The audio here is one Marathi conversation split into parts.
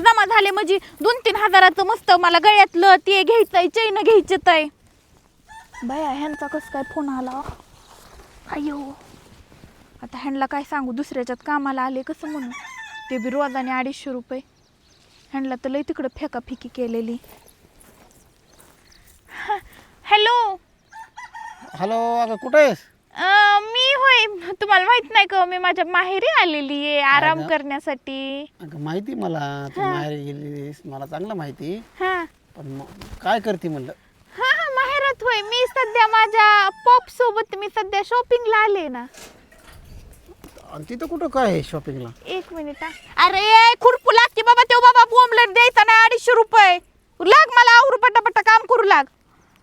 जमा झाले म्हणजे दोन तीन हजाराचं मस्त मला गळ्यातलं ते घ्यायचंय चैन घ्यायचं आहे बाया ह्यांचा कसं काय फोन आला? अयो आता ह्यांना काय सांगू दुसऱ्याच्यात कामाला आले कसं म्हणू ते बी रोजाने अडीचशे रुपये. ह्यांना तर लय तिकडं फेकाफेकी केलेली. हॅलो. हॅलो अगं कुठं आहेस? अं, मी तुम्हाला माहीत नाही का मी माझ्या माहेरी आलेली आहे आराम ना? करण्यासाठी. अगं माहिती मला तू माहेर गेलीस मला चांगलं माहिती. हा. पण मग काय करते म्हणलं? हा हा माहेरात होय. मी सध्या माझ्या पॉप सोबत मी सध्या शॉपिंगला आले ना. आणि तिथं कुठं काय आहे शॉपिंगला? एक मिनिट हा. अरे खुरपू लाग की बाबा तेव्हा बाबा बोंबलेट द्यायचा नाही अडीचशे रुपये. लाग मला आवरू पटापटा काम करू लाग.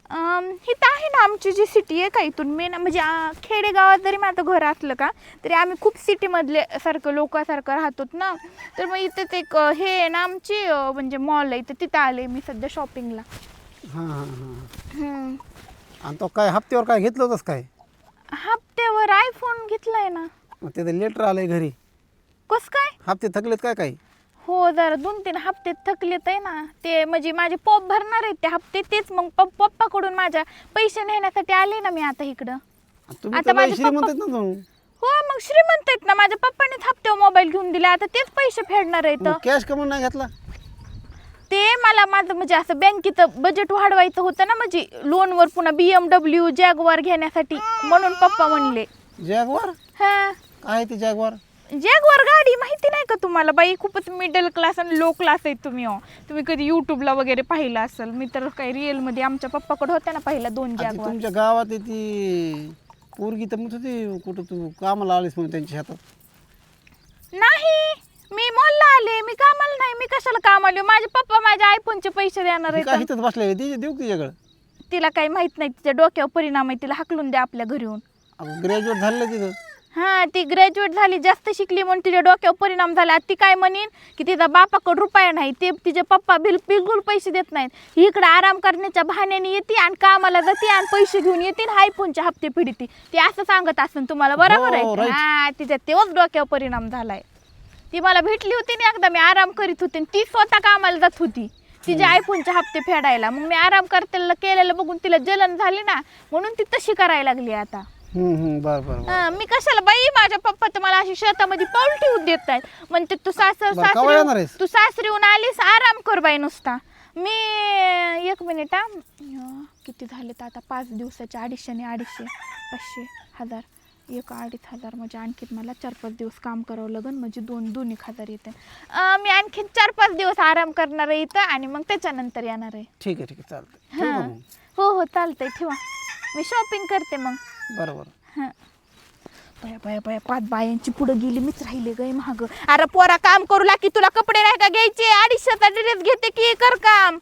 इथं आहे ना आमची जी सिटी आहे का इथून मेन म्हणजे खेडेगावात जरी माझं घर असलं का तरी आम्ही खूप सिटीमधले सारखं लोकांसारखं राहतो ना. तर मग इथेच एक हे आहे ना आमची म्हणजे मॉल आहे. तर तिथं आले मी सध्या शॉपिंगला हां हां हां. आणि तो काय हप्त्यावर काय घेतलं होतंस काय? हप्त्यावर आयफोन घेतलाय ना. मग तिथं लेटर आलंय घरी. कस काय? हप्ते थकलेत काय काय? हो जरा दोन तीन हप्ते थकलेत आहे ना ते म्हणजे माझे पॉप भरणार आहेत ते हप्ते तेच मग पप- पप्पाकडून माझ्या पैसे नेण्यासाठी आले ना मी आता इकडं. तुम्ही आता तर लय माझे श्रीमंत पप्पा- आहेत ना तुम्ही. हो मग श्रीमंत आहेत ना माझ्या पप्पानेच हप्त्यावर मोबाईल घेऊन दिला आता तेच पैसे फेडणार आहेत. मग कॅश कमून नाही घेतला? ते मला माझं म्हणजे असं बँकेचं बजेट वाढवायचं होतं ना म्हणजे लोनवर पुन्हा बीएमडब्ल्यू जॅगवार घेण्यासाठी म्हणून पप्पा म्हणले. जॅगवार हा. काय ते जॅगवार जॅगवार गाडी माहिती तुम्हाला बाई खूपच मिडल क्लास आणि लो क्लास आहे तुम्ही हो. तुम्ही कधी युट्यूबला वगैरे पाहिलं असेल मी तर काही रिअलमध्ये आमच्या पप्पाकडे होत्या ना पहिला दोन जॅगवार तुमच्या गावात आहे ती पोरगी तर म्हणत होती कुठं तू कामाला आलीस म्हणून त्यांच्या हातात नाही मी मॉलला आले मी कामाला नाही मी कशाला काम आले माझे पप्पा माझ्या आयफोनचे पैसे देणार ती काय आहेत इथंच बसले देऊ की तिच्याकडं? तिला काही माहीत नाही तिच्या डोक्यावर परिणाम आहे तिला हाकलून द्या आपल्या घरी येऊन. ग्रॅज्युएट झालं तिथं. हा ती ग्रॅज्युएट झाली जास्त शिकली म्हणून तिच्या डोक्यावर परिणाम झाला. ती काय म्हणेन? की तिचा बापाकडे रुपया नाही ते तिचे पप्पा बिल बिलकुल पैसे देत नाहीत. ही इकडे आराम करण्याच्या बहाण्याने येते आणि कामाला जाते आणि पैसे घेऊन येते आणि आयफोनचे हप्ते फिडते ती असं सांगत असेल तुम्हाला बरोबर हो, आहे right. हा तिच्या तेव्हाच डोक्यावर परिणाम झालाय. ती मला भेटली होती ना एकदा मी आराम करीत होते आणि ती स्वतः कामाला जात होती. तिचे आयफोनचे हप्ते फेडायला. मग मी आराम करतेला केलेलं बघून तिला जलन झाली ना म्हणून ती तशी करायला लागली आता. बरं बरं बरं. हा, मी कशाला बाई? माझ्या पप्पा तर मला अशी शेतामध्ये पाऊल ठेवून देत आहेत म्हणते तू सासर बरं, केव्हा येणार सासरी आहेस? तू सासरीहून आलीस आराम कर बाई नुसता. मी एक मिनिट हा. अं, किती झालेत आता? पाच दिवसाचे अडीचशे आणि अडीचशे पाचशे हजार. एक अडीच हजार म्हणजे आणखीन मला चार पाच दिवस काम करावं लागेल म्हणजे दोन दोन एक हजार येते. अं, मी आणखीन चार पाच दिवस आराम करणार आहे इथं आणि मग त्याच्यानंतर येणार आहे. ठीक आहे ठीक आहे चालतंय. ठेवू हा. का मग? हो हो चालतंय ठेवा. मी शॉपिंग करते मग. बरोबर. हां. हं. बया बया पाच बायांची पुढं गेली मीच राहिले गय महाग अरे पोरा काम करू लाग की तुला कपडे नाही का घ्यायचे? अडीचशेचा ड्रेस घेते की कर काम.